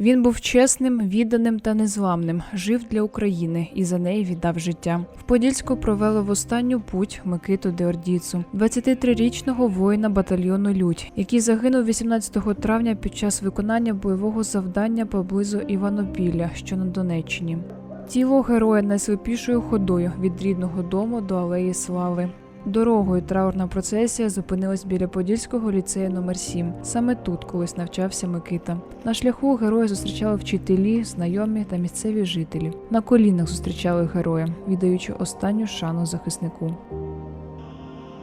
Він був чесним, відданим та незламним, жив для України і за неї віддав життя. В Подільську провели в останню путь Микиту Деордіцу, 23-річного воїна батальйону Людь, який загинув 18 травня під час виконання бойового завдання поблизу Іванопілля, що на Донеччині. Тіло героя найсліпішою ходою від рідного дому до алеї слави. Дорогою траурна процесія зупинилась біля Подільського ліцею номер 7 Саме тут колись навчався Микита. На шляху героя зустрічали вчителі, знайомі та місцеві жителі. На колінах зустрічали героя, віддаючи останню шану захиснику.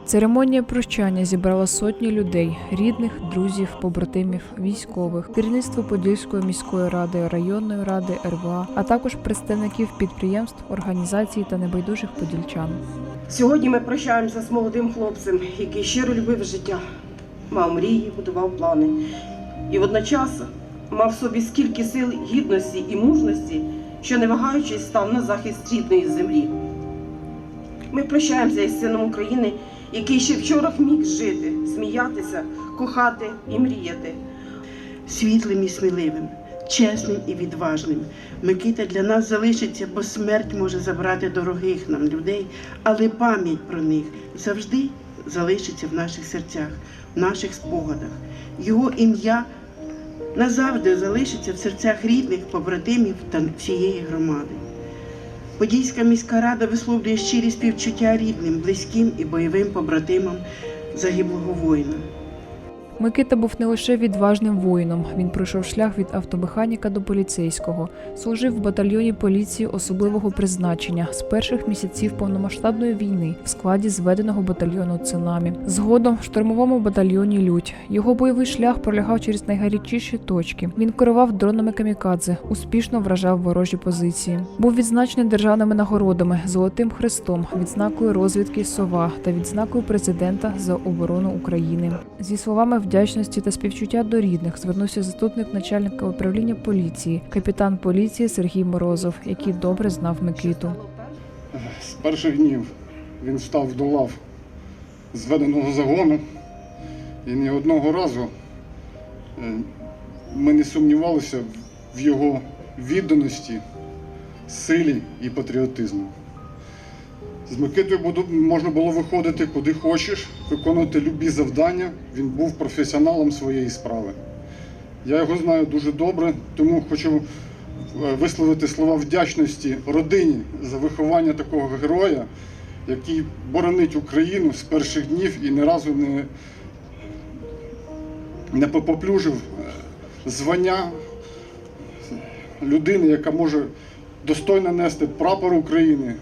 Церемонія прощання зібрала сотні людей, рідних, друзів, побратимів, військових, керівництво Подільської міської ради, районної ради, РВА, а також представників підприємств, організацій та небайдужих подільчан. Сьогодні ми прощаємося з молодим хлопцем, який щиро любив життя, мав мрії, будував плани. І водночас мав в собі скільки сил, гідності і мужності, що не вагаючись став на захист рідної землі. Ми прощаємося із сином України, який ще вчора міг жити, сміятися, кохати і мріяти. світлим і сміливим, чесним і відважним. Микита для нас залишиться, бо смерть може забрати дорогих нам людей, але пам'ять про них завжди залишиться в наших серцях, в наших спогадах. Його ім'я назавжди залишиться в серцях рідних, побратимів та всієї громади. Подільська міська рада висловлює щирі співчуття рідним, близьким і бойовим побратимам загиблого воїна. Микита був не лише відважним воїном, він пройшов шлях від автомеханіка до поліцейського, служив в батальйоні поліції особливого призначення з перших місяців повномасштабної війни в складі зведеного батальйону Цунамі. Згодом в штурмовому батальйоні Людь. Його бойовий шлях пролягав через найгарячіші точки. Він керував дронами камікадзе, успішно вражав ворожі позиції. Був відзначений державними нагородами, золотим хрестом, відзнакою розвідки Сова та відзнакою президента за оборону України. Зі словами вдячності та співчуття до рідних звернувся заступник начальника управління поліції, капітан поліції Сергій Морозов, який добре знав Микиту. З перших днів він став до лав зведеного загону, і ні одного разу е, ми не сумнівалися в його відданості, силі і патріотизму. З Микитою можна було виходити куди хочеш, виконувати любі завдання. Він був професіоналом своєї справи. Я його знаю дуже добре, тому хочу е, висловити слова вдячності родині за виховання такого героя, який боронить Україну з перших днів і ні разу не, не попоплюжив е, звання людини, яка може достойно нести прапор України,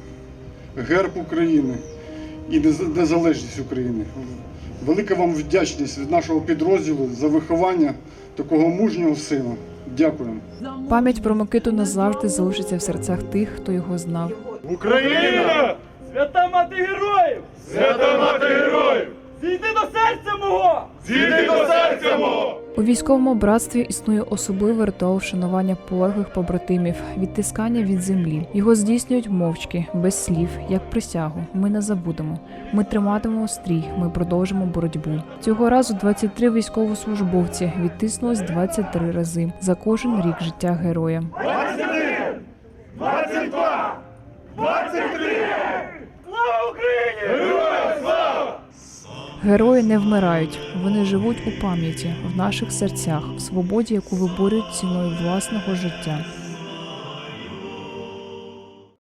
герб України і нез- незалежність України. Велика вам вдячність від нашого підрозділу за виховання такого мужнього сина. Дякуємо. Пам'ять про Микиту назавжди залишиться в серцях тих, хто його знав. Україна! Свята мати героїв! Свята мати героїв! Зійди до серця мого! Зійди до! У військовому братстві існує особливий ритуал вшанування полеглих побратимів, відтискання від землі. Його здійснюють мовчки, без слів, як присягу. Ми не забудемо. Ми триматимемо стрій, ми продовжимо боротьбу. Цього разу 23 військовослужбовці відтиснулись 23 рази за кожен рік життя героя. 21! 22! 23! Герої не вмирають, вони живуть у пам'яті, в наших серцях, в свободі, яку виборюють ціною власного життя.